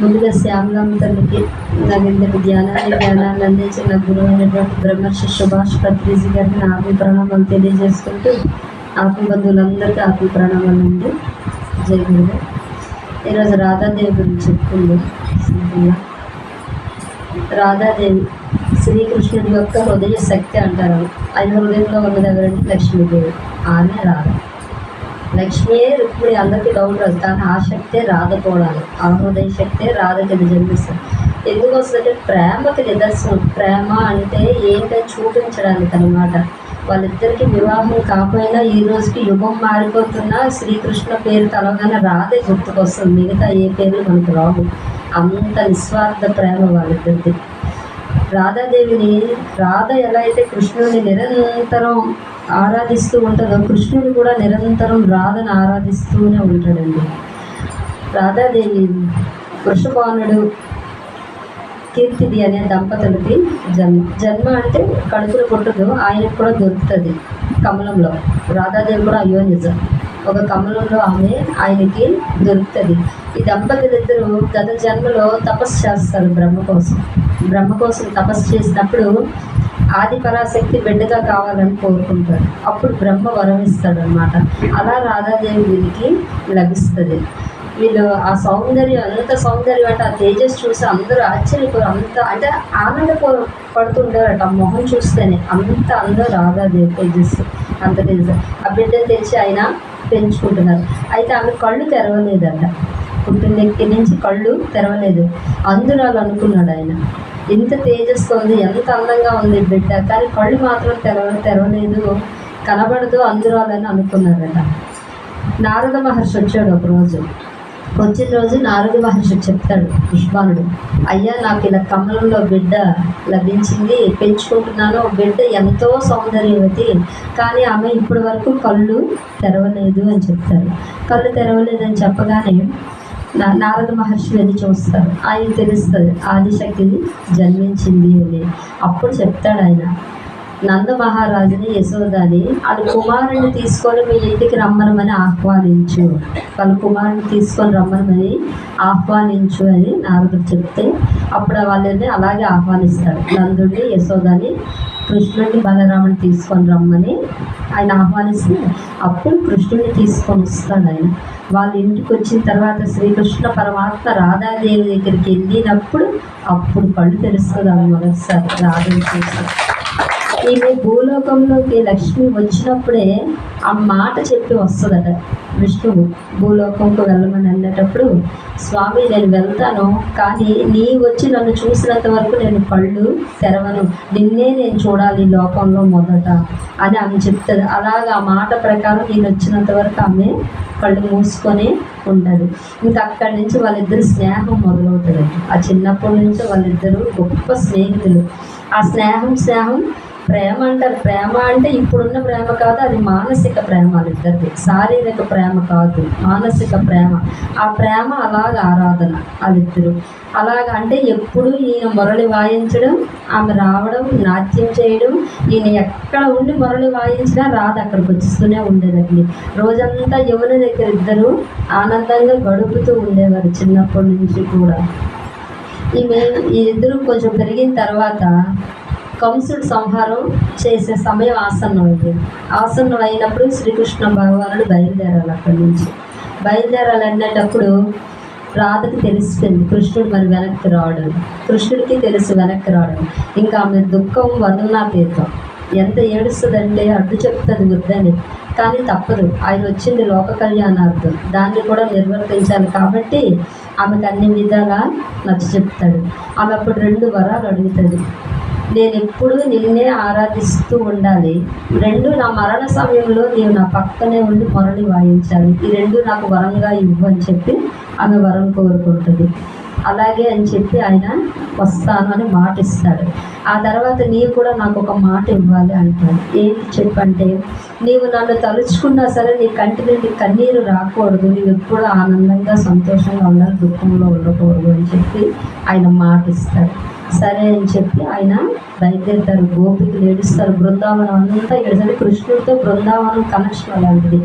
ముందుగా శ్యామలాంబ తల్లికి నాకు ధ్యానాన్ని జ్ఞానాన్ని అందించిన గురువు అయినటువంటి బ్రహ్మర్షి సుభాష్ పత్రిజీ గారికి నా ఆత్మ ప్రణామాలు తెలియజేసుకుంటూ ఆపి బంధువులందరికీ ఆత్మ ప్రణామాలు అండి. జై గురు ఈరోజు రాధాదేవి గురించి చెప్తుంది రాధాదేవి శ్రీకృష్ణుడి యొక్క హృదయ శక్తి అంటారు. ఆయన హృదయంలో ఉన్నది ఎవరంటే లక్ష్మీదేవి. ఆమె రాధ. లక్ష్మియే రుక్మిణి అందరికీ డౌట్ రాదు కానీ ఆ శక్తే రాధకూడాలి ఆ హృదయ శక్తే రాధ కింద జన్మిస్తుంది ఎందుకు వస్తుందంటే ప్రేమకి నిదర్శనం. ప్రేమ అంటే ఏంటో చూపించడానికి అనమాట వాళ్ళిద్దరికి వివాహం కాకపోయినా ఈ రోజుకి యుగం మారిపోతున్నా శ్రీకృష్ణ పేరు కలవగానే రాధే గుర్తుకొస్తుంది. మిగతా ఏ పేర్లు మనకు రావు. అంత నిస్వార్థ ప్రేమ వాళ్ళిద్దరిది. రాధాదేవిని రాధ ఎలా అయితే కృష్ణుని నిరంతరం ఆరాధిస్తూ ఉంటుందో? కృష్ణుడు కూడా నిరంతరం రాధను ఆరాధిస్తూనే ఉంటాడండి. రాధాదేవి వృషభానుడు కీర్తిది అనే దంపతులకి జన్మ. జన్మ అంటే కడుపులో పుట్టదు ఆయనకు కూడా దొరుకుతుంది కమలంలో. రాధాదేవి కూడా అయ్యో నిజం. ఒక కమలంలో ఆమె ఆయనకి దొరుకుతుంది. ఈ దంపతులిద్దరూ గత జన్మలో తపస్సు చేస్తారు బ్రహ్మ కోసం. బ్రహ్మ కోసం తపస్సు చేసినప్పుడు ఆది పరాశక్తి బిడ్డగా కావాలని కోరుకుంటాడు. అప్పుడు బ్రహ్మ వరం ఇస్తాడు అనమాట అలా రాధాదేవి వీరికి లభిస్తుంది. వీళ్ళు ఆ సౌందర్యం అంత సౌందర్యం అంటే ఆ తేజస్ చూసి అందరూ ఆశ్చర్యపోరు. అంత అంటే ఆనంద పడుతుంటారట ఆ మొహం చూస్తేనే. అంత అందరూ రాధాదేవి తేజస్ అంత తేజస్ ఆ బిడ్డను తెచ్చి ఆయన పెంచుకుంటున్నారు. అయితే ఆమె కళ్ళు తెరవలేదంట. పుట్టిన దగ్గర నుంచి కళ్ళు తెరవలేదు. అందురాలు అనుకున్నాడు ఆయన. ఎంత తేజస్సు ఉంది ఎంత అందంగా ఉంది బిడ్డ. కానీ కళ్ళు మాత్రం తెరవ తెరవలేదు కనబడదు అందురాలని అనుకున్నారట. నారద మహర్షి వచ్చాడు ఒకరోజు. వచ్చిన రోజు నారద మహర్షి చెప్తాడు పుష్పానుడు అయ్యా నాకు ఇలా కమలంలో బిడ్డ లభించింది పెంచుకుంటున్నాను. బిడ్డ ఎంతో సౌందర్యవతి కానీ ఆమె ఇప్పటి వరకు కళ్ళు తెరవలేదు అని చెప్తారు కళ్ళు తెరవలేదని చెప్పగానే నారద మహర్షి వెళ్ళి చూస్తారు ఆయన తెలుస్తుంది ఆదిశక్తిని జన్మించింది అని. అప్పుడు చెప్తాడు ఆయన నంద మహారాజుని యశోదాని వాళ్ళ కుమారుని తీసుకొని మీ ఇంటికి రమ్మనమని ఆహ్వానించు. వాళ్ళ కుమారుని తీసుకొని రమ్మనమని ఆహ్వానించు అని నారదుడు చెప్తే అప్పుడు వాళ్ళని అలాగే ఆహ్వానిస్తాడు. నందుడిని యశోదాని కృష్ణుడిని బలరాముని తీసుకొని రమ్మని ఆయన ఆహ్వానిస్తే అప్పుడు కృష్ణుడిని తీసుకొని వస్తాడు ఆయన. వాళ్ళ ఇంటికి వచ్చిన తర్వాత శ్రీకృష్ణ పరమాత్మ రాధాదేవి దగ్గరికి వెళ్ళినప్పుడు అప్పుడు కళ్ళు తెలుస్తుంది ఆమె మొదటిసారి. రాధని చూసి. ఈమె భూలోకంలోకి లక్ష్మి వచ్చినప్పుడే ఆ మాట చెప్పి వస్తుందట. విష్ణువు భూలోకంకు వెళ్ళమని అన్నటప్పుడు స్వామి నేను వెళ్తాను కానీ నీ వచ్చి నన్ను చూసినంత వరకు నేను పళ్ళు తెరవను. నిన్నే నేను చూడాలి లోకంలో మొదట అని ఆమె చెప్తుంది. అలాగా ఆ మాట ప్రకారం నేను వచ్చినంత వరకు ఆమె కళ్ళు మూసుకొని ఉండదు. ఇంకా అక్కడి నుంచి వాళ్ళిద్దరు స్నేహం మొదలవుతుంది ఆ చిన్నప్పటి నుంచి వాళ్ళిద్దరూ గొప్ప స్నేహితులు. ఆ స్నేహం స్నేహం ప్రేమ అంటారు. ప్రేమ అంటే ఇప్పుడున్న ప్రేమ కాదు అది మానసిక ప్రేమ వాళ్ళిద్దరిది శారీరక ప్రేమ కాదు మానసిక ప్రేమ. ఆ ప్రేమ అలాగ ఆరాధన వాళ్ళిద్దరు అలాగ అంటే ఎప్పుడు ఈయన మురళి వాయించడం ఆమె రావడం నాట్యం చేయడం ఈయన ఎక్కడ ఉండి మురళి వాయించినా రాదు అక్కడికి వచ్చిస్తూనే ఉండేదండి రోజంతా యమున దగ్గర ఇద్దరు ఆనందంగా గడుపుతూ ఉండేవారు చిన్నప్పటి నుంచి కూడా. ఈమె ఈ ఇద్దరు కొంచెం పెరిగిన తర్వాత కంసుడు సంహారం చేసే సమయం ఆసన్నమైంది ఆసన్నం అయినప్పుడు శ్రీకృష్ణ భగవానుడు బయలుదేరాలి అక్కడి నుంచి. బయలుదేరాలి అనేటప్పుడు రాధకి తెలుస్తుంది కృష్ణుడు మరి వెనక్కి రావడం కృష్ణుడికి తెలుసు వెనక్కి రావడం ఇంకా ఆమె దుఃఖం వర్ణనాతీతం ఎంత ఏడుస్తుందంటే అడ్డు చెప్తుంది వద్దని కానీ తప్పదు. ఆయన వచ్చింది లోక కళ్యాణార్థం. దాన్ని కూడా నిర్వర్తించాలి కాబట్టి ఆమెకు అన్ని విధాలా నచ్చ చెప్తాడు. ఆమె అప్పుడు రెండు వరాలు అడుగుతుంది. నేను ఎప్పుడు నిన్నే ఆరాధిస్తూ ఉండాలి. రెండు నా మరణ సమయంలో నీవు నా పక్కనే ఉండి మొరలి వాయించాలి. ఈ రెండు నాకు వరంగా ఇవ్వు అని చెప్పి ఆమె వరం కోరుకుంటుంది. అలాగే అని చెప్పి ఆయన వస్తాను అని మాట ఇస్తాడు ఆ తర్వాత నీవు కూడా నాకు ఒక మాట ఇవ్వాలి అంటాడు. ఏంటి చెప్పంటే నీవు నన్ను తలుచుకున్నా సరే నీ కంటి నుండి కన్నీరు రాకూడదు. నీవు ఎప్పుడు ఆనందంగా సంతోషంగా ఉండాలి దుఃఖంలో ఉండకూడదు అని చెప్పి ఆయన మాట ఇస్తాడు సరే అని చెప్పి ఆయన బయలుదేరుతారు. గోపికి ఏడుస్తారు. బృందావనం అంతా ఏడుస్తారు. కృష్ణుడితో బృందావనం కనెక్షన్ అలాంటిది.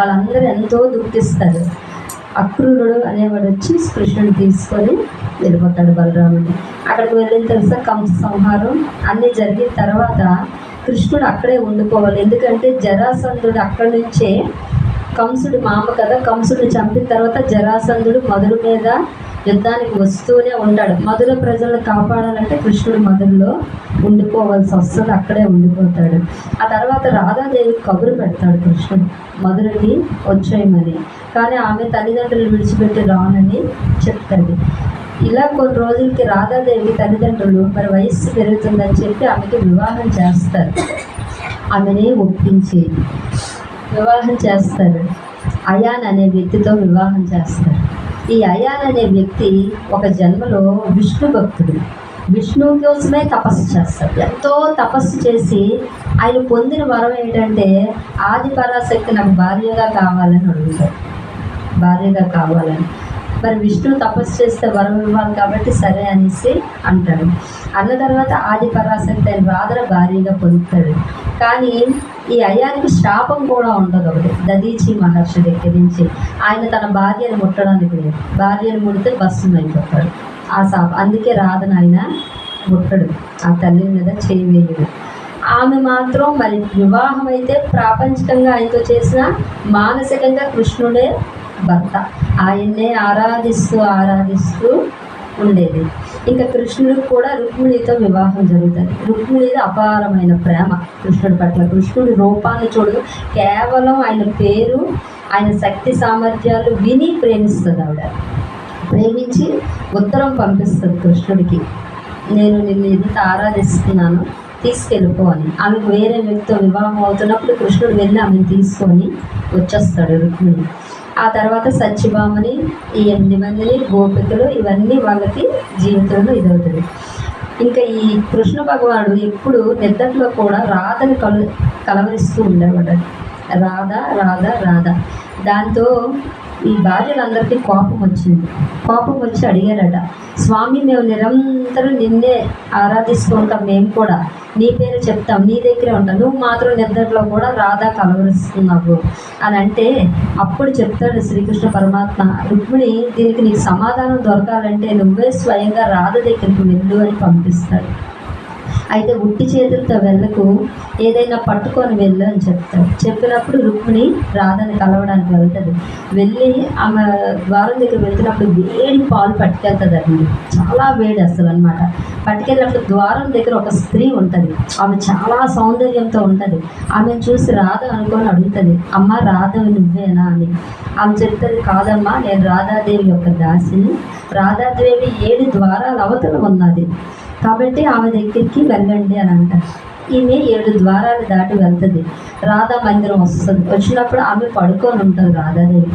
వాళ్ళందరూ ఎంతో దుఃఖిస్తారు. అక్రూరుడు అనేవాడు వచ్చి కృష్ణుని తీసుకొని వెళ్ళిపోతాడు బలరాముడిని. అక్కడికి వెళ్ళిన తర్వాత కంస సంహారం అన్నీ జరిగిన తర్వాత కృష్ణుడు అక్కడే ఉండిపోవాలి. ఎందుకంటే జరాసంధుడు అక్కడి నుంచే కంసుడు మామ కదా. కంసుడు చంపిన తర్వాత జరాసంధుడు మధుర మీద యుద్ధానికి వస్తూనే ఉంటాడు. మధుర ప్రజలను కాపాడాలంటే కృష్ణుడు మధురలో ఉండిపోవాల్సి వస్తుంది అక్కడే ఉండిపోతాడు. ఆ తర్వాత రాధాదేవి కబురు పెడతాడు కృష్ణుడు మధురకి వచ్చేయమని కానీ ఆమె తల్లిదండ్రులు విడిచిపెట్టి రానని చెప్తాడు. ఇలా కొన్ని రోజులకి రాధాదేవి తల్లిదండ్రులు మరి వయస్సు పెరుగుతుందని చెప్పి ఆమెకి వివాహం చేస్తారు. ఆమెని ఒప్పించి వివాహం చేస్తారు. అయాన్ అనే వ్యక్తితో వివాహం చేస్తారు. ఈ అయాన్ అనే వ్యక్తి ఒక జన్మలో విష్ణు భక్తుడు. విష్ణువు కోసమే తపస్సు చేస్తాడు. ఎంతో తపస్సు చేసి ఆయన పొందిన వరం ఏంటంటే ఆది పరాశక్తి నాకు భార్యగా కావాలని అడుగుతాడు. భార్యగా కావాలని. మరి విష్ణు తపస్సు చేస్తే వరం ఇవ్వాలి కాబట్టి సరే అనేసి అంటాడు. అన్న తర్వాత ఆది పరాశక్తి ఆయన రాధన భార్యగా పొందుతాడు. కానీ ఈ అయ్యారికి శాపం కూడా ఉండదు ఒకటి. దదీచి మహర్షి దగ్గర నుంచి ఆయన తన భార్యను ముట్టడానికి లేదు. భార్యను ముడితే బస్సు అయిపోతాడు ఆ శాపం. అందుకే రాధన ఆయన ముట్టడు. ఆ తల్లి మీద చేయవేయడు ఆమె మాత్రం మరి వివాహం అయితే ప్రాపంచికంగా ఆయనతో చేసిన మానసికంగా కృష్ణుడే భర్త. ఆయన్నే ఆరాధిస్తూ ఆరాధిస్తూ ఉండేది. ఇంకా కృష్ణుడికి కూడా రుక్మిణితో వివాహం జరుగుతుంది. రుక్మిణిది అపారమైన ప్రేమ కృష్ణుడి పట్ల. కృష్ణుడి రూపాన్ని చూడదు కేవలం ఆయన పేరు ఆయన శక్తి సామర్థ్యాలు విని ప్రేమిస్తుంది ఆవిడ. ప్రేమించి ఉత్తరం పంపిస్తుంది కృష్ణుడికి. నేను నిన్ను ఎంత ఆరాధిస్తున్నాను తీసుకెళ్ళిపో అని. ఆమెకు వేరే వ్యక్తితో వివాహం అవుతున్నప్పుడు కృష్ణుడు వెళ్ళి ఆమెను తీసుకొని వచ్చేస్తాడు రుక్మిణి. ఆ తర్వాత సత్యభామని ఈ ఎనిమిది మందిని గోపికలు ఇవన్నీ వాళ్ళకి జీవితంలో ఇదవుతుంది. ఇంకా ఈ కృష్ణ భగవానుడు ఎప్పుడు నిద్రలో కూడా రాధని కలు కలవరిస్తూ ఉండేవాడు. రాధ రాధ రాధ. దాంతో ఈ భార్యలందరికీ కోపం వచ్చింది. కోపం వచ్చి అడిగారట స్వామి మేము నిరంతరం నిన్నే ఆరాధిస్తూ ఉంటాం మేము కూడా. నీ పేరు చెప్తాం నీ దగ్గరే ఉంటాం. నువ్వు మాత్రం నిద్రలో కూడా రాధా కలవరిస్తున్నావు. అని అంటే అప్పుడు చెప్తాడు శ్రీకృష్ణ పరమాత్మ రుక్మిణి దీనికి నీకు సమాధానం దొరకాలంటే నువ్వే స్వయంగా రాధ దగ్గరికి వెళ్ళు అని పంపిస్తాడు. అయితే ఉట్టి చేతులతో వెళ్ళకు ఏదైనా పట్టుకొని వెళ్ళు అని చెప్తాడు. చెప్పినప్పుడు రుక్మిణి రాధని కలవడానికి వెళ్తుంది. వెళ్ళి ఆమె ద్వారం దగ్గర వెళ్తున్నప్పుడు వేడి పాలు పట్టుకెళ్తుందండి. చాలా వేడి అసలు అనమాట పట్టుకెళ్ళినప్పుడు ద్వారం దగ్గర ఒక స్త్రీ ఉంటుంది. ఆమె చాలా సౌందర్యంతో ఉంటుంది. ఆమెను చూసి రాధ అనుకొని అడుగుతుంది అమ్మ రాధ నువ్వేనా? అని. ఆమె చెప్తుంది కాదమ్మా నేను రాధాదేవి యొక్క దాసిని. రాధాదేవి ఏడు ద్వారాల అవతల ఉన్నది. కాబట్టి ఆమె దగ్గరికి వెళ్ళండి అని అంటారు. ఈమె ఏడు ద్వారాలు దాటి వెళ్తుంది. రాధా మందిరం వస్తుంది. వచ్చినప్పుడు ఆమె పడుకొని ఉంటుంది రాధాదేవి.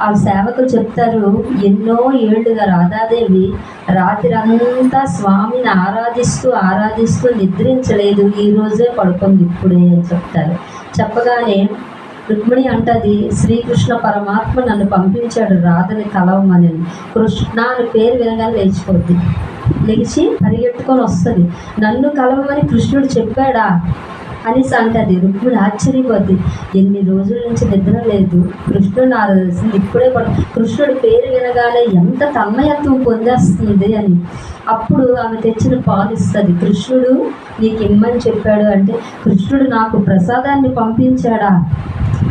ఆ సేవకులు చెప్తారు ఎన్నో ఏళ్ళుగా రాధాదేవి రాత్రి అంతా స్వామిని ఆరాధిస్తూ ఆరాధిస్తూ నిద్రించలేదు. ఈ రోజే పడుకుంది ఇప్పుడే అని చెప్తారు. చెప్పగానే రుక్మిణి అంటది శ్రీకృష్ణ పరమాత్మ నన్ను పంపించాడు రాధని కలవమని. కృష్ణ అని పేరు వినగానే లేచిపోద్ది. లేచి పరిగెట్టుకొని వస్తుంది. నన్ను కలవమని కృష్ణుడు చెప్పాడా? అనేసి అంటది. రుక్మిణి ఆశ్చర్యపోద్ది. ఎన్ని రోజుల నుంచి నిద్ర లేదు. కృష్ణుడు ఆరాధిస్తుంది ఇప్పుడే కృష్ణుడు పేరు వినగానే ఎంత తన్మయత్వం పొందేస్తుంది అని. అప్పుడు ఆమె తెచ్చిన పాలు ఇస్తుంది. కృష్ణుడు నీకు ఇమ్మని చెప్పాడు అంటే కృష్ణుడు నాకు ప్రసాదాన్ని పంపించాడా?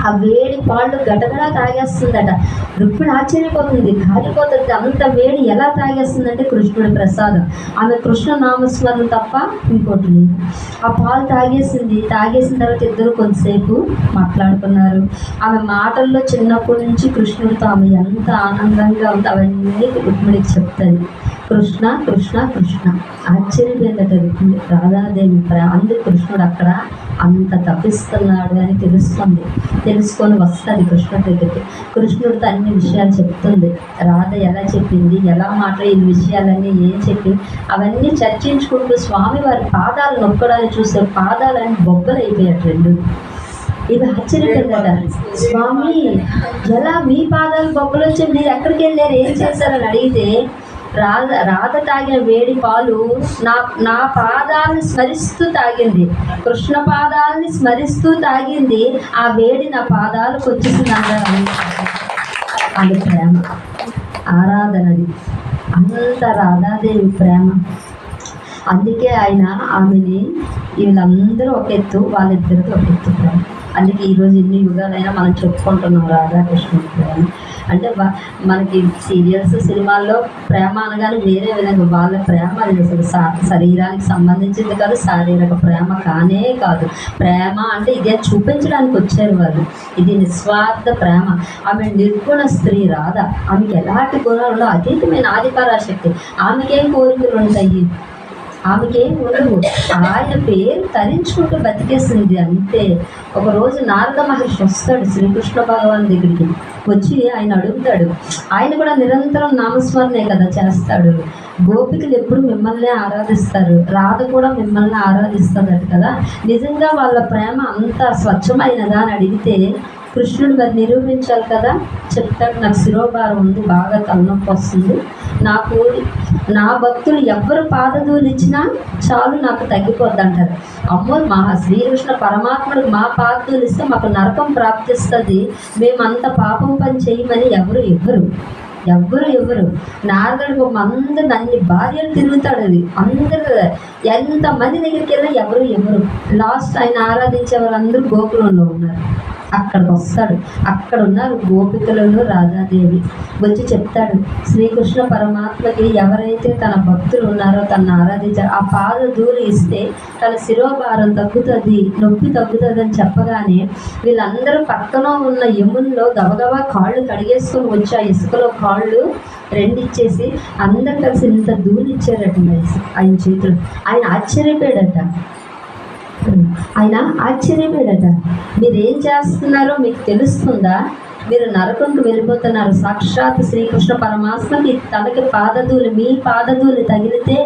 ఆ వేడి పాళ్ళు గటగడా తాగేస్తుందట. రుక్మిణి ఆశ్చర్యపోతుంది. కాలిపోతుంది. అంత వేడి ఎలా తాగేస్తుందంటే కృష్ణుడి ప్రసాదం. ఆమె కృష్ణ నామస్మరణ తప్ప ఇంకోటి లేదు. ఆ పాలు తాగేసింది. తాగేసిన తర్వాత ఇద్దరు కొంతసేపు మాట్లాడుకున్నారు. ఆమె మాటల్లో చిన్నప్పటి నుంచి కృష్ణుడితో ఆమె ఎంత ఆనందంగా ఉంది అవన్నీ రుక్మిణికి చెప్తుంది కృష్ణ కృష్ణ కృష్ణ. ఆశ్చర్యపోయిందట రాధాదేవి ప్ర- అందుకు కృష్ణుడు అక్కడ అంత తప్పిస్తున్నాడు అని తెలుస్తుంది. తెలుసుకొని వస్తుంది కృష్ణుడి దగ్గరికి. కృష్ణుడితో అన్ని విషయాలు చెప్తుంది. రాధ ఎలా చెప్పింది ఎలా మాట్లాడిన విషయాలన్నీ ఏం చెప్పింది అవన్నీ చర్చించుకుంటూ స్వామి వారి పాదాలు నొక్కడాన్ని చూసే పాదాలన్నీ బొబ్బలు అయిపోయాడు రెండు. ఇది ఆశ్చర్యపోయిందట స్వామి ఎలా మీ పాదాలు బొబ్బలు వచ్చి మీరు ఎక్కడికి వెళ్ళారు ఏం చేశారని అడిగితే రాధ రాధ తాగిన వేడి పాలు నా నా పాదాలను స్మరిస్తూ తాగింది. కృష్ణ పాదాలని స్మరిస్తూ తాగింది. ఆ వేడి నా పాదాలకు వచ్చేసింది అన్నారు అది ప్రేమ. ఆరాధనది అంత రాధాదేవి ప్రేమ. అందుకే ఆయన ఆమెని వీళ్ళందరూ ఒక ఎత్తు వాళ్ళిద్దరికి ఒక ఎత్తు ప్రేమ. అందుకే ఈరోజు ఎన్ని యుగాలైనా మనం చెప్పుకుంటున్నాం రాధాకృష్ణ ప్రేమ. అంటే మనకి సీరియల్స్ సినిమాల్లో ప్రేమ అనగానే వేరే విధంగా వాళ్ళ ప్రేమ అది అసలు శరీరానికి సంబంధించింది కాదు శారీరక ప్రేమ కానే కాదు. ప్రేమ అంటే ఇదే చూపించడానికి వచ్చారు వాళ్ళు. ఇది నిస్వార్థ ప్రేమ. ఆమె నిర్గుణ స్త్రీ రాధ. ఆమెకి ఎలాంటి గుణాలు అతీతమైన ఆదిపరాశక్తి ఆమెకేం కోరికలు ఉంటాయి ఆమెకేం ఉండవు ఆయన పేరు తరించుకుంటూ బతికేస్తుంది అంతే. ఒకరోజు నారద మహర్షి వస్తాడు శ్రీకృష్ణ భగవాన్ దగ్గరికి. వచ్చి ఆయన అడుగుతాడు ఆయన కూడా నిరంతరం నామస్మరణే కదా చేస్తాడు. గోపికలు ఎప్పుడు మిమ్మల్ని ఆరాధిస్తారు. రాధ కూడా మిమ్మల్ని ఆరాధిస్తుందట కదా. నిజంగా వాళ్ళ ప్రేమ అంత స్వచ్ఛమైనదా? అని అడిగితే కృష్ణుడు మరి నిరూపించాలి కదా? చెప్తాడు నాకు శిరోభారం ఉంది బాగా తలనొప్పి వస్తుంది. నాకు నా భక్తులు ఎవ్వరు పాదధూలిచ్చినా చాలు నాకు తగ్గిపోద్ది అంటారు అమ్మో మా శ్రీకృష్ణ పరమాత్ముడికి మా పాదధూలిస్తే మాకు నరకం ప్రాప్తిస్తుంది. మేమంత పాపం పని చేయమని ఎవరు ఇవ్వరు. ఎవ్వరు ఎవరు నారదుడు అందరు అన్ని భార్యలు తిరుగుతాడు అది. అందరు ఎంతమంది దగ్గరికి వెళ్ళినా ఎవరు ఎవరు లాస్ట్ ఆయన ఆరాధించే వాళ్ళందరూ గోకులంలో ఉన్నారు. అక్కడికి వస్తాడు అక్కడ ఉన్నారు గోపికలను రాధాదేవి వచ్చి చెప్తాడు శ్రీకృష్ణ పరమాత్మకి ఎవరైతే తన భక్తులు ఉన్నారో తను ఆరాధించారు ఆ పాద దూరి ఇస్తే తన శిరోభారం తగ్గుతుంది నొప్పి తగ్గుతుంది అని చెప్పగానే వీళ్ళందరూ పక్కన ఉన్న యముల్లో గబగబా కాళ్ళు కడిగేసుకొని వచ్చి ఆ ఇసుకలో కాళ్ళు రెండిచ్చేసి అందరు కలిసి ఇంత దూరిచ్చారట ఆయన చేతులు. ఆయన ఆశ్చర్యపోయాడట. ఆయన ఆశ్చర్యపోయాడట మీరు ఏం చేస్తున్నారో మీకు తెలుస్తుందా? మీరు నరకంకు వెళ్ళిపోతున్నారు. సాక్షాత్ శ్రీకృష్ణ పరమాత్మకి తనకి పాదధూలు మీ పాదధూలు తగిలితే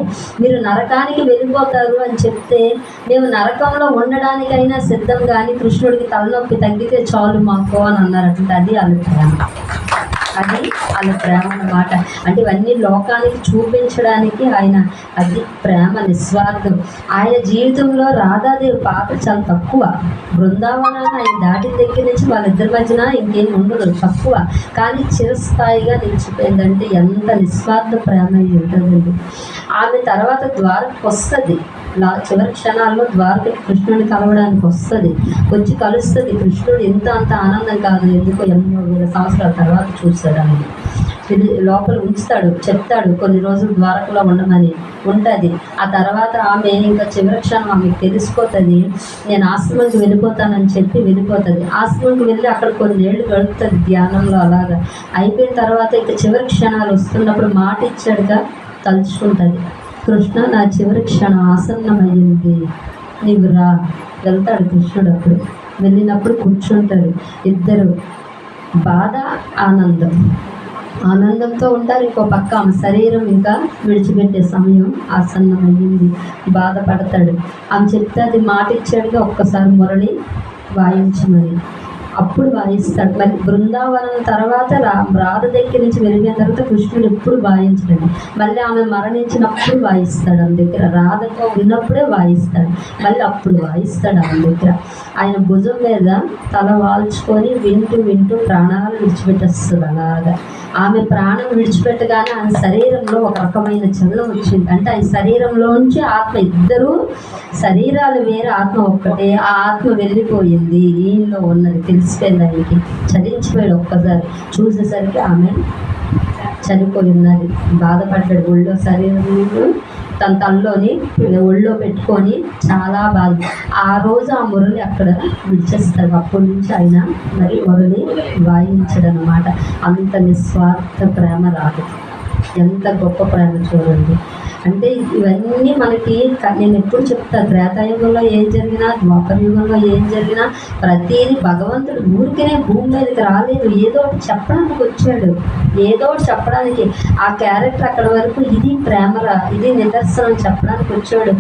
మీరు నరకానికి వెళ్ళిపోతారు అని చెప్తే మేము నరకంలో ఉండడానికైనా సిద్ధం కానీ కృష్ణుడికి తలనొప్పి తగ్గితే చాలు మాకు అని అన్నారట. అది అభిప్రాయం. అది వాళ్ళ ప్రేమ అన్నమాట. అంటే ఇవన్నీ లోకానికి చూపించడానికి ఆయన అది ప్రేమ నిస్వార్థం. ఆయన జీవితంలో రాధాదేవి పాత్ర చాలా తక్కువ. బృందావనాన్ని ఆయన దాటిన దగ్గర నుంచి వాళ్ళిద్దరి మధ్యన ఇంకేం ఉండదు తక్కువ. కానీ చిరస్థాయిగా నిలిచిపోయిందంటే ఎంత నిస్వార్థ ప్రేమ అయి ఉంటుందండి. ఆమె తర్వాత ద్వారకు వస్తుంది లా చివరి క్షణాల్లో ద్వారకకి కృష్ణుడిని కలవడానికి వస్తుంది. వచ్చి కలుస్తుంది. కృష్ణుడు ఎంత అంత ఆనందం కాదు. ఎందుకో ఎన్నో వేల సంవత్సరాల తర్వాత చూస్తాడు ఆమె. ఇది లోపల ఉంచుతాడు చెప్తాడు కొన్ని రోజులు ద్వారకలో ఉండమని ఉంటుంది. ఆ తర్వాత ఆమె ఇంకా చివరి క్షణం ఆమెకు తెలిసిపోతుంది. నేను ఆశ్రమంకి వెళ్ళిపోతానని చెప్పి వెళ్ళిపోతుంది. ఆశ్రమంకి వెళ్ళి అక్కడ కొన్ని ఏళ్ళు గడుపుతుంది ధ్యానంలో అలాగా. అయిపోయిన తర్వాత ఇక చివరి క్షణాలు వస్తున్నప్పుడు మాట ఇచ్చాడుగా తలుచుకుంటుంది. కృష్ణ నా చివరి క్షణం ఆసన్నమైంది. నీవు రా వెళ్తాడు కృష్ణుడు అప్పుడు. వెళ్ళినప్పుడు కూర్చుంటారు ఇద్దరు. బాధ ఆనందం. ఆనందంతో ఉంటారు ఇంకో పక్క. ఆమె శరీరం ఇంకా విడిచిపెట్టే సమయం ఆసన్నమయ్యింది బాధపడతాడు. ఆమె చెప్తే అది మాట ఇచ్చాడుగా ఒక్కసారి మురళి వాయించమని అప్పుడు వాయిస్తాడు. మరి బృందావనం తర్వాత రా రాధ దగ్గర నుంచి వెళ్ళిన తర్వాత కృష్ణుడు ఎప్పుడు వాయించడండి మళ్ళీ ఆమె మరణించినప్పుడు వాయిస్తాడు ఆమె దగ్గర. రాధతో ఉన్నప్పుడే వాయిస్తాడు. మళ్ళీ అప్పుడు వాయిస్తాడు ఆమె దగ్గర. ఆయన భుజం మీద తల వాల్చుకొని వింటూ వింటూ ప్రాణాలు విడిచిపెట్టేస్తుంది అలాగా. ఆమె ప్రాణం విడిచిపెట్టగానే ఆమె శరీరంలో ఒక రకమైన చలనం వచ్చింది. అంటే ఆయన శరీరంలోంచి ఆత్మ ఇద్దరు శరీరాలు వేరే ఆత్మ ఒక్కటే. ఆ ఆత్మ వెళ్ళిపోయింది. ఈయనలో ఉన్నది తెలుసు. తెలిసిపోయింది ఆయనకి చలించిపోయాడు ఒక్కసారి. చూసేసరికి ఆమె చనిపోయి ఉన్నది బాధపడ్డాడు. ఒళ్ళో శరీరంలో తన తనలోని ఒళ్ళో పెట్టుకొని చాలా బాధ. ఆ రోజు ఆ మురళి అక్కడ విడిచేస్తారు అప్పటి నుంచి ఆయన మరి మురళి వాయించడనమాట అంత నిస్వార్థ ప్రేమ రాదు. ఎంత గొప్ప ప్రేమ చూడండి. అంటే ఇవన్నీ మనకి నేను ఎప్పుడు చెప్తా త్రేతాయుగంలో ఏం జరిగినా ద్వాపర యుగంలో ఏం జరిగినా ప్రతిదీ భగవంతుడు ఊరికనే భూమి మీదకి రాలేదు. ఏదో ఒకటి చెప్పడానికి వచ్చాడు. ఏదో ఒకటి చెప్పడానికి. ఆ క్యారెక్టర్ అక్కడ వరకు ఇది ప్రేమరా ఇది నిదర్శనం చెప్పడానికి వచ్చాడు.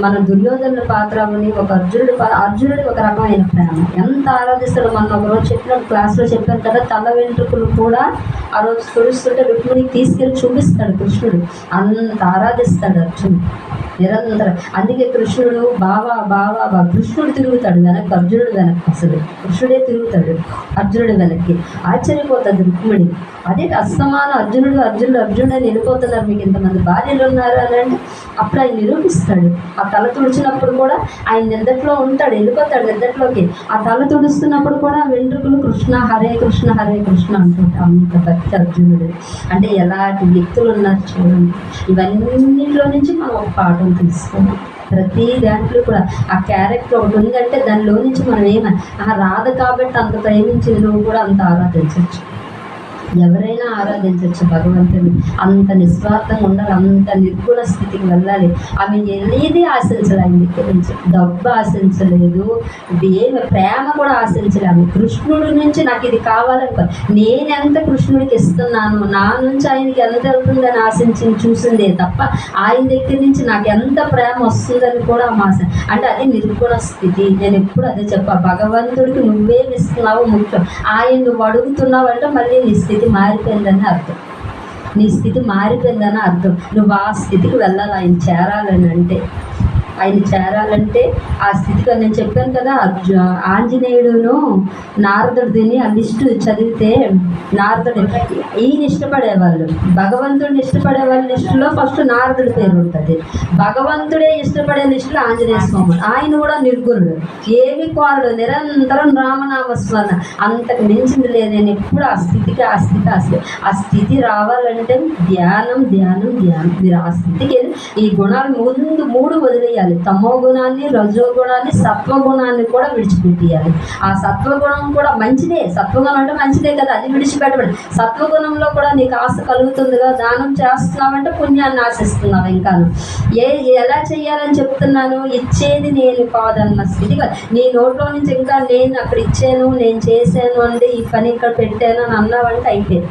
మన దుర్యోధనుల పాత్ర అవని ఒక అర్జునుడి అర్జునుడు ఒక రకమైన ప్రేమ. ఎంత ఆరాధిస్తాడు మన ఒక రోజు చెప్పిన క్లాస్లో చెప్పాను కదా తల వెంట్రుకలు కూడా ఆ రోజు తుడుస్తుంటే రుక్మిణికి తీసుకెళ్ళి చూపిస్తాడు కృష్ణుడు. అంత ఆరాధిస్తాడు. నిరూపిస్తాడు అర్జునుడు నిరంతరం. అందుకే కృష్ణుడు బావా బావా బా కృష్ణుడు తిరుగుతాడు వెనక్కి అర్జునుడు వెనక్కి అసలు. కృష్ణుడే తిరుగుతాడు అర్జునుడు వెనక్కి. ఆశ్చర్యపోతుంది రుక్మిణి. అదే అస్తమానం అర్జునుడు అర్జునుడు అర్జునుడు అని వెళ్ళిపోతున్నారు మీకు ఇంతమంది భార్యలు ఉన్నారు అని అంటే అప్పుడు ఆయన నిరూపిస్తాడు. ఆ తల తుడిచినప్పుడు కూడా ఆయన నిద్దట్లో ఉంటాడు వెళ్ళిపోతాడు నిద్దట్లోకి ఆ తల తుడుస్తున్నప్పుడు కూడా వెంట్రుకలు కృష్ణ హరే కృష్ణ హరే కృష్ణ అంటుంటాడు అంత భక్తి అర్జునుడు. అంటే ఎలాంటి వ్యక్తులు ఉన్నారు చూడండి. ఇవన్నీ అన్నింటిలో నుంచి మనం ఒక పాఠం తీసుకున్నాం ప్రతి దాంట్లో కూడా ఆ క్యారెక్టర్ ఒకటి ఉందంటే దానిలో నుంచి మనం ఏమని ఆ రాదు కాబట్టి అంత ప్రేమించిన నువ్వు కూడా అంత ఆరాధించవచ్చు. ఎవరైనా ఆరాధించవచ్చు భగవంతుని. అంత నిస్వార్థంగా ఉండాలి అంత నిర్గుణ స్థితికి వెళ్ళాలి. ఆమె ఏది ఆశించలే ఆయన డబ్బు ఆశించలేదు ఏమి ప్రేమ కూడా ఆశించలేము కృష్ణుడి నుంచి నాకు ఇది కావాలనుకో నేను ఎంత కృష్ణుడికి ఇస్తున్నాను నా నుంచి ఆయనకి ఎంత వెళ్తుందని ఆశించి చూసిందే తప్ప ఆయన దగ్గర నుంచి నాకు ఎంత ప్రేమ వస్తుందని కూడా ఆశ. అంటే అది నిర్గుణ స్థితి. నేను ఎప్పుడు అదే చెప్పా భగవంతుడికి నువ్వేమిస్తున్నావు ముఖ్యం. ఆయన నువ్వు అడుగుతున్నావు అంటే మళ్ళీ నీ స్థితి మారిపోయిందని అర్థం. నీ స్థితి మారిపోయిందని అర్థం. నువ్వు ఆ స్థితికి వెళ్ళాలి ఆయన చేరాలని అంటే. ఆయన చేరాలంటే ఆ స్థితికి నేను చెప్పాను కదా అర్జు ఆంజనేయుడును నారదుడు తిని ఆ లిస్టు చదివితే నారదుడు ఈయన ఇష్టపడేవాళ్ళు భగవంతుడిని ఇష్టపడే వాళ్ళ లిస్టులో ఫస్ట్ నారదుడి పేరు ఉంటుంది. భగవంతుడే ఇష్టపడే లిస్టులో ఆంజనేయ స్వామి ఆయన కూడా నిర్గుణుడు. ఏమి కోరడు నిరంతరం రామనామ స్మరణ అంతకు మించింది లేదు. నేను ఎప్పుడు ఆ స్థితికి ఆ స్థితి ఆ స్థితి ఆ స్థితి రావాలంటే ధ్యానం ధ్యానం ధ్యానం. మీరు ఆ స్థితికి ఈ గుణాలు ముందు మూడు వదిలేయాలి. తమో గుణాన్ని రజోగుణాన్ని గుణాన్ని సత్వ గుణాన్ని కూడా విడిచిపెట్టేయాలి. ఆ సత్వగుణం కూడా మంచిదే. సత్వగుణం అంటే మంచిదే కదా అది విడిచిపెట్టబడి. సత్వగుణంలో కూడా నీకు ఆశ కలుగుతుందిగా దానం చేస్తున్నావంటే పుణ్యాన్ని ఆశిస్తున్నావు ఇంకా ఏ ఎలా చేయాలని చెప్తున్నాను ఇచ్చేది నేను కాదన్న స్థితి కాదు నీ నోట్లో నుంచి ఇంకా నేను అక్కడ ఇచ్చాను నేను చేశాను అంటే ఈ పని ఇక్కడ పెట్టాను అని అన్నావంటే అయిపోయింది.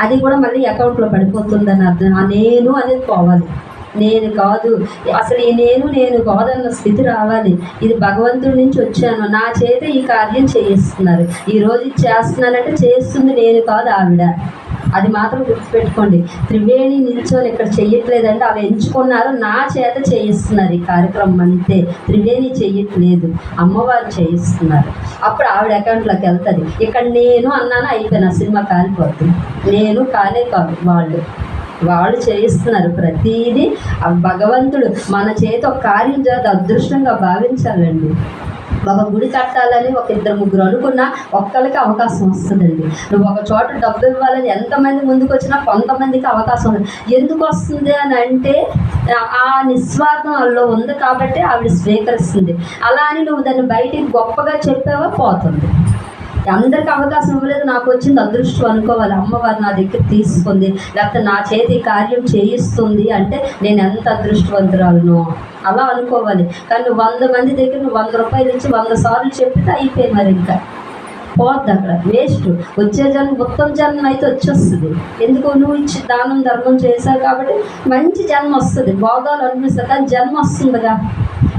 అది కూడా మళ్ళీ అకౌంట్లో పడిపోతుందని అర్థం. నేను అనేది పోవాలి. నేను కాదు. అసలు ఈ నేను నేను కాదన్న స్థితి రావాలి. ఇది భగవంతుడి నుంచి వచ్చాను. నా చేత ఈ కార్యం చేయిస్తున్నారు. ఈ రోజు చేస్తున్నానంటే చేస్తుంది నేను కాదు ఆవిడ. అది మాత్రం గుర్తుపెట్టుకోండి. త్రివేణి నిల్చొని ఇక్కడ చెయ్యట్లేదంటే అవి ఎంచుకున్నారు నా చేత చేయిస్తున్నారు ఈ కార్యక్రమం అంతే. త్రివేణి చెయ్యట్లేదు. అమ్మవారు చేయిస్తున్నారు. అప్పుడు ఆవిడ అకౌంట్లోకి వెళ్తుంది. ఇక్కడ నేను అన్నాను అయిపోయిన సినిమా కాలిపోతుంది నేను కాలే కాదు వాళ్ళు. వాళ్ళు చేయిస్తున్నారు. ప్రతిదీ భగవంతుడు మన చేత ఒక కార్యం చేత అదృష్టంగా భావించాలండి. ఒక గుడి కట్టాలని ఒక ఇద్దరు ముగ్గురు అనుకున్నా ఒక్కరికి అవకాశం వస్తుందండి. నువ్వు ఒక చోట డబ్బు ఇవ్వాలని ఎంతమంది ముందుకు వచ్చినా కొంతమందికి అవకాశం ఉంది. ఎందుకు వస్తుంది అని అంటే ఆ- ఆ నిస్వార్థం అందులో ఉంది కాబట్టి ఆవిడ స్వీకరిస్తుంది. అలా అని నువ్వు దాన్ని బయటికి గొప్పగా చెప్పావా? పోతుంది. అందరికి అవకాశం ఇవ్వలేదు నాకు వచ్చింది అదృష్టం అనుకోవాలి. అమ్మవారు నా దగ్గర తీసుకుంది లేకపోతే నా చేతి కార్యం చేయిస్తుంది అంటే నేను ఎంత అదృష్టవంతురాలను. అలా అనుకోవాలి. కానీ వంద మంది దగ్గర నువ్వు వంద రూపాయలు ఇచ్చి వంద సార్లు చెప్పితే అయిపోయి మరి ఇంకా. పోద్ది అక్కడ వేస్ట్. వచ్చే జన్మ ఉత్తమ జన్మ అయితే వచ్చేస్తుంది. ఎందుకు? నువ్వు ఇచ్చి దానం ధర్మం చేశావు కాబట్టి మంచి జన్మ వస్తుంది. భోగాలు అనిపిస్తుంది. కానీ జన్మ వస్తుందిగా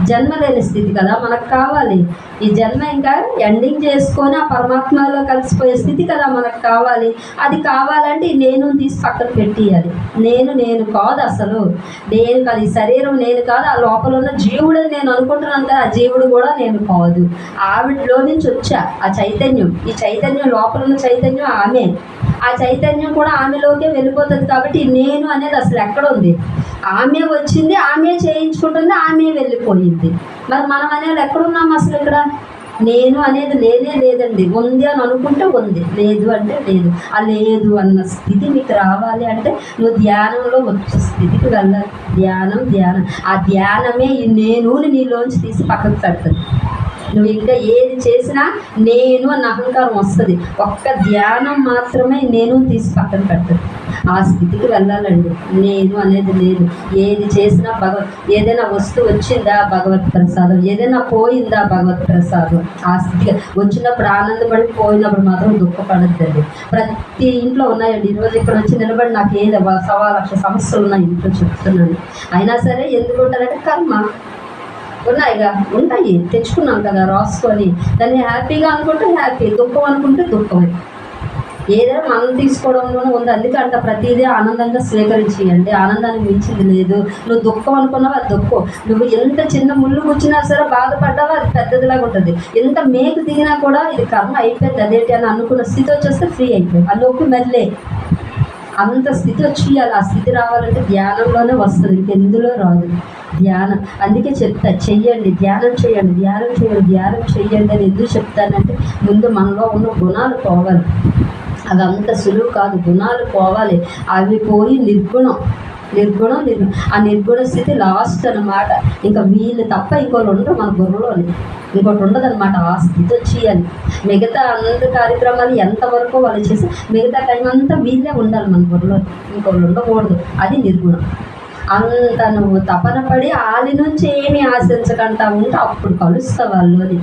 జన్మ లేని స్థితి కదా మనకు కావాలి. ఈ జన్మ ఇంకా ఎండింగ్ చేసుకొని ఆ పరమాత్మలో కలిసిపోయే స్థితి కదా మనకు కావాలి. అది కావాలంటే నేను తీసి పక్కన పెట్టేయాలి. నేను నేను కాదు అసలు. నేను కాదు. ఈ శరీరం నేను కాదు. ఆ లోపల ఉన్న జీవుడు నేను అనుకుంటున్నాను కదా. ఆ జీవుడు కూడా నేను కాదు. ఆవిడలో నుంచి వచ్చా. ఆ చైతన్యం. ఈ చైతన్యం లోపల ఉన్న చైతన్యం ఆమె. ఆ చైతన్యం కూడా ఆమెలోకే వెళ్ళిపోతుంది కాబట్టి నేను అనేది అసలు ఎక్కడ ఉంది? ఆమె వచ్చింది ఆమె చేయించుకుంటుంది ఆమె వెళ్ళిపోయింది. మరి మనం అనేది ఎక్కడున్నాం అసలు ఇక్కడ? నేను అనేది లేనే లేదండి. ఉంది అని అనుకుంటే ఉంది. లేదు అంటే లేదు. ఆ లేదు అన్న స్థితి మీకు రావాలి అంటే నువ్వు ధ్యానంలో వచ్చే స్థితికి వెళ్ళాలి. ధ్యానం ధ్యానం. ఆ ధ్యానమే ఈ నేనుని నీలోంచి తీసి పక్కకు పెడుతుంది నువ్వు ఇంకా ఏది చేసినా నేను అన్న అహంకారం వస్తుంది. ఒక్క ధ్యానం మాత్రమే నేను తీసి పక్కన పెట్టదు ఆ స్థితికి వెళ్ళాలండి. నేను అనేది లేదు ఏది చేసినా భగవ ఏదైనా వస్తువు వచ్చిందా భగవత్ ప్రసాదం? ఏదైనా పోయిందా భగవత్ ప్రసాదం? ఆ స్థితికి వచ్చినప్పుడు ఆనందపడి పోయినప్పుడు మాత్రం దుఃఖపడద్దండి. ప్రతి ఇంట్లో ఉన్నాయండి. ఈరోజు ఇక్కడ వచ్చి నిలబడి నాకు ఏది సవా లక్ష సమస్యలు ఉన్నాయి. ఇంట్లో చెప్తున్నాను. అయినా సరే ఎందుకు ఉంటారంటే కర్మ. ఉన్నాయిగా ఉంటాయి. తెచ్చుకున్నాం కదా రాసుకొని. దాన్ని హ్యాపీగా అనుకుంటే హ్యాపీ దుఃఖం అనుకుంటే దుఃఖమే ఏదైనా మనం తీసుకోవడంలోనే ఉంది. అందుకే అంట ప్రతిదీ ఆనందంగా స్వీకరించేయండి. ఆనందాన్ని మించింది లేదు. నువ్వు దుఃఖం అనుకున్నావు? అది దుఃఖం. నువ్వు ఎంత చిన్న ముళ్ళు కూర్చున్నా సరే బాధపడ్డావో? అది పెద్దదిలాగా ఉంటుంది. ఎంత మేకు దిగినా కూడా ఇది కర్మ అయిపోయింది. అదేంటి అని అనుకున్న స్థితి వచ్చేస్తే ఫ్రీ అయిపోయింది. ఆ మెల్లే అంత స్థితి వచ్చేయాలి. ఆ స్థితి రావాలంటే ధ్యానంలోనే వస్తుంది. ఇంకెందులో రాదు. ధ్యానం. అందుకే చెప్తా చెయ్యండి ధ్యానం చేయండి ధ్యానం చేయండి ధ్యానం చేయండి అని ఎందుకు చెప్తానంటే ముందు మనలో ఉన్న గుణాలు పోవాలి. అవి అంత సులువు కాదు గుణాలు పోవాలి. అవి పోయి నిర్గుణం నిర్గుణం నిర్గుణం ఆ నిర్గుణ స్థితి లాస్ట్ అన్నమాట. ఇంకా వీళ్ళు తప్ప ఇంకోళ్ళు ఉండరు మన బుర్రలోని ఇంకోటి ఉండదు అనమాట ఆ స్థితి వచ్చేయాలి. మిగతా అందరి కార్యక్రమాలు ఎంతవరకు వాళ్ళు చేసి మిగతా టైం అంతా వీళ్ళే ఉండాలి మన బుర్రలో ఇంకోళ్ళు ఉండకూడదు. అది నిర్గుణం. అంత నువ్వు తపన పడి ఆలి నుంచి ఏమి ఆశించకుండా ఉంటే అప్పుడు కలుస్తావు వాళ్ళని.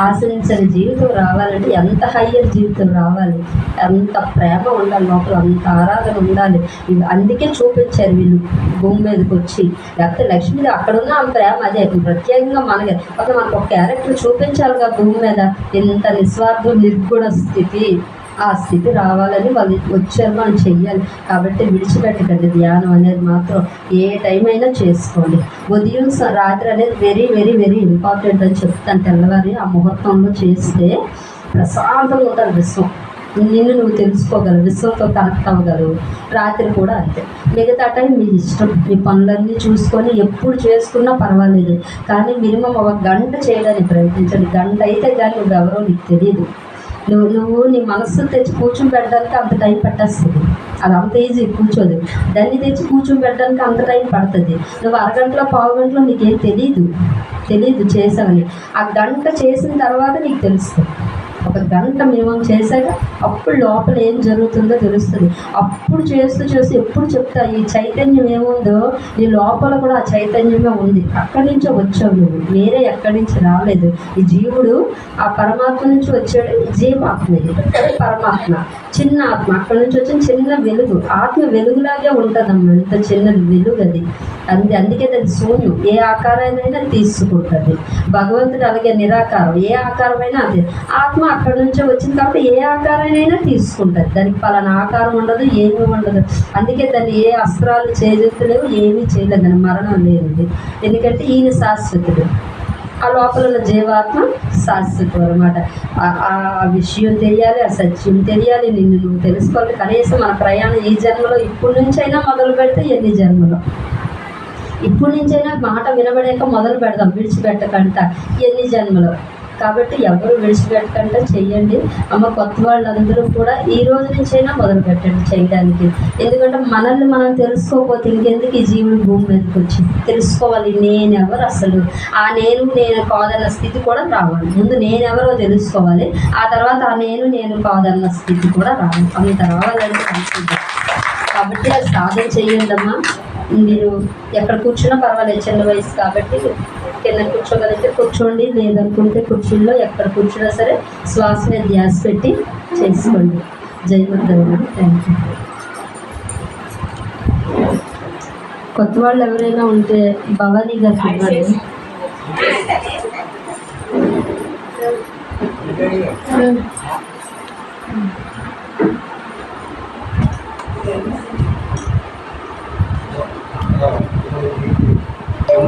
ఆశించని జీవితం రావాలంటే ఎంత హయ్యర్ జీవితం రావాలి? ఎంత ప్రేమ ఉండాలి? లోపల అంత ఆరాధన ఉండాలి? ఇవి అందుకే చూపించారు వీళ్ళు భూమి మీదకి వచ్చి. లేకపోతే లక్ష్మీదేవి అక్కడ ఉన్న ఆ ప్రేమ అదే. ప్రత్యేకంగా మనకి ఒక మనకు ఒక క్యారెక్టర్ చూపించాలిగా భూమి మీద. ఎంత నిస్వార్థం నిర్గుణ స్థితి. ఆ స్థితి రావాలని వాళ్ళు వచ్చారు మనం చెయ్యాలి. కాబట్టి విడిచిపెట్టకండి. ధ్యానం అనేది మాత్రం ఏ టైం అయినా చేసుకోండి. ఉదయం రాత్రి అనేది వెరీ వెరీ వెరీ ఇంపార్టెంట్ అని చెప్తాను తెల్లవారి ఆ ముహూర్తంలో చేస్తే ప్రశాంతంగా ఉంటారు విశ్వం. నిన్ను నువ్వు తెలుసుకోగలవు విశ్వంతో కనెక్ట్ అవ్వగలవు. రాత్రి కూడా అంతే. మిగతా టైం మీ ఇష్టం. మీ పనులన్నీ చూసుకొని ఎప్పుడు చేసుకున్నా పర్వాలేదు. కానీ మినిమం ఒక గంట చేయడానికి ప్రయత్నించండి. గంట అయితే కానీ నువ్వెవరో నీకు తెలియదు నువ్వు నువ్వు నీ మనస్సు తెచ్చి కూర్చుని పెట్టడానికి అంత టైం పట్టేస్తుంది. అది అంత ఈజీ కూర్చోదు. దాన్ని తెచ్చి కూర్చుని పెట్టడానికి అంత టైం పడుతుంది. నువ్వు అరగంటలో పావు గంటలో నీకేం తెలియదు తెలియదు చేసావని. ఆ గంట చేసిన తర్వాత నీకు తెలుస్తుంది. ఒక గంట మేము చేశాక అప్పుడు లోపల ఏం జరుగుతుందో తెలుస్తుంది. అప్పుడు చేస్తూ చేస్తూ ఎప్పుడు చెప్తా ఈ చైతన్యం ఏముందో? నీ లోపల కూడా ఆ చైతన్యమే ఉంది. అక్కడి నుంచే వచ్చావు నువ్వు. వేరే ఎక్కడి నుంచి రాలేదు. ఈ జీవుడు ఆ పరమాత్మ నుంచి వచ్చాడు. జీవాత్మ పరమాత్మ. చిన్న ఆత్మ. అక్కడి నుంచి వచ్చిన చిన్న వెలుగు. ఆత్మ వెలుగులాగే ఉంటుందమ్మా. ఇంత చిన్న వెలుగు అది. అంది అందుకే అది శూన్యం. ఏ ఆకారాన్నైనా తీసుకుంటుంది. భగవంతుడు అలాగే నిరాకారం. ఏ ఆకారమైనా అదే. ఆత్మ అక్కడి నుంచే వచ్చింది కాబట్టి ఏ ఆకారాన్నైనా తీసుకుంటుంది. దానికి పలానా ఆకారం ఉండదు ఏమీ ఉండదు. అందుకే దాన్ని ఏ అస్త్రాలు చేజెత్తలేవు ఏమీ చేయలేదు దాని మరణం లేదు ఎందుకంటే ఈయన శాశ్వతుడు. ఆ లోపల ఉన్న జీవాత్మ శాశ్వతం అనమాట ఆ విషయం తెలియాలి ఆ సత్యం తెలియాలి నిన్ను నువ్వు తెలుసుకోవాలి. కనీసం మన ప్రయాణం ఈ జన్మలో ఇప్పటి నుంచైనా మొదలు పెడితే ఎన్ని జన్మలో? ఇప్పటి నుంచైనా మాట వినబడాక మొదలు పెడదాం విడిచిపెట్టకంట. ఎన్ని జన్మలో? కాబట్టి ఎవరు విడిచిపెట్టకుండా చెయ్యండి. అమ్మ కొత్త వాళ్ళందరూ కూడా ఈ రోజు నుంచైనా మొదలు పెట్టండి చేయడానికి. ఎందుకంటే మనల్ని మనం తెలుసుకోకపోతే ఇంకెందుకు ఈ జీవుడు భూమి మీదకి వచ్చి? తెలుసుకోవాలి నేనెవరు అసలు? ఆ నేను నేను కాదన్న స్థితి కూడా రావాలి. ముందు నేనెవరో తెలుసుకోవాలి. ఆ తర్వాత ఆ నేను నేను కాదన్న స్థితి కూడా రావాలి. అంత తర్వాత అనుకుంటాను కాబట్టి అది సాధన చెయ్యండమ్మా. మీరు ఎక్కడ కూర్చున్నా పర్వాలేదు చిన్న వయసు కాబట్టి కింద కూర్చోగలిగితే కూర్చోండి లేదనుకుంటే కుర్చీల్లో ఎక్కడ కూర్చున్నా సరే శ్వాస మీద గ్యాస్ పెట్టి చేసుకోండి. జై థ్యాంక్ యూ కొత్త వాళ్ళు ఎవరైనా ఉంటే భవానీ గారు ఇవ్వండి Thank you.